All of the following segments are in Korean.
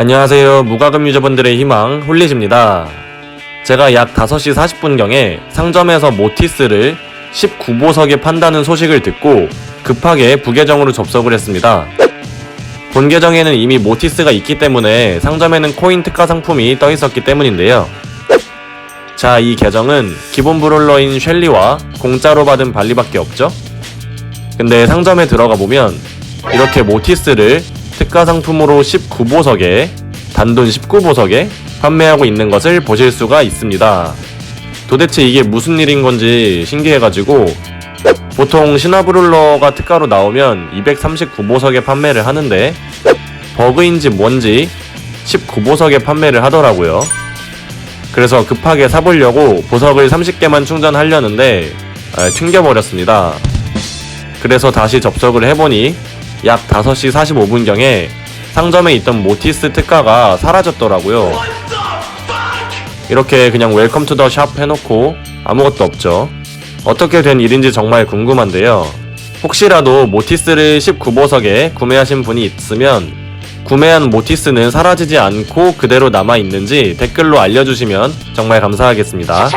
안녕하세요. 무과금 유저분들의 희망, 홀리즈입니다. 제가 약 5시 40분경에 상점에서 모티스를 19보석에 판다는 소식을 듣고 급하게 부계정으로 접속을 했습니다. 본 계정에는 이미 모티스가 있기 때문에 상점에는 코인 특가 상품이 떠 있었기 때문인데요. 자, 이 계정은 기본 브롤러인 셸리와 공짜로 받은 발리밖에 없죠? 근데 상점에 들어가 보면 이렇게 모티스를 특가 상품으로 19보석에 단돈 19보석에 판매하고 있는 것을 보실 수가 있습니다. 도대체 이게 무슨 일인 건지 신기해가지고 보통 신화브룰러가 특가로 나오면 239보석에 판매를 하는데 버그인지 뭔지 19보석에 판매를 하더라고요. 그래서 급하게 사보려고 보석을 30개만 충전하려는데 아, 튕겨버렸습니다. 그래서 다시 접속을 해보니 약 5시 45분경에 상점에 있던 모티스 특가가 사라졌더라고요. 이렇게 그냥 웰컴 투 더 샵 해놓고 아무것도 없죠. 어떻게 된 일인지 정말 궁금한데요. 혹시라도 모티스를 19보석에 구매하신 분이 있으면 구매한 모티스는 사라지지 않고 그대로 남아있는지 댓글로 알려주시면 정말 감사하겠습니다.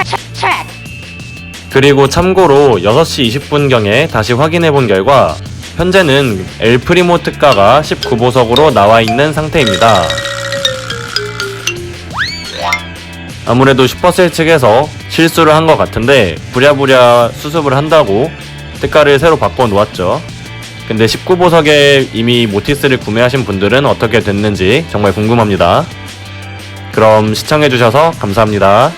그리고 참고로 6시 20분경에 다시 확인해 본 결과 현재는 엘프리모 특가가 19보석으로 나와 있는 상태입니다. 아무래도 슈퍼셀 측에서 실수를 한 것 같은데 부랴부랴 수습을 한다고 특가를 새로 바꿔 놓았죠. 근데 19보석에 이미 모티스를 구매하신 분들은 어떻게 됐는지 정말 궁금합니다. 그럼 시청해주셔서 감사합니다.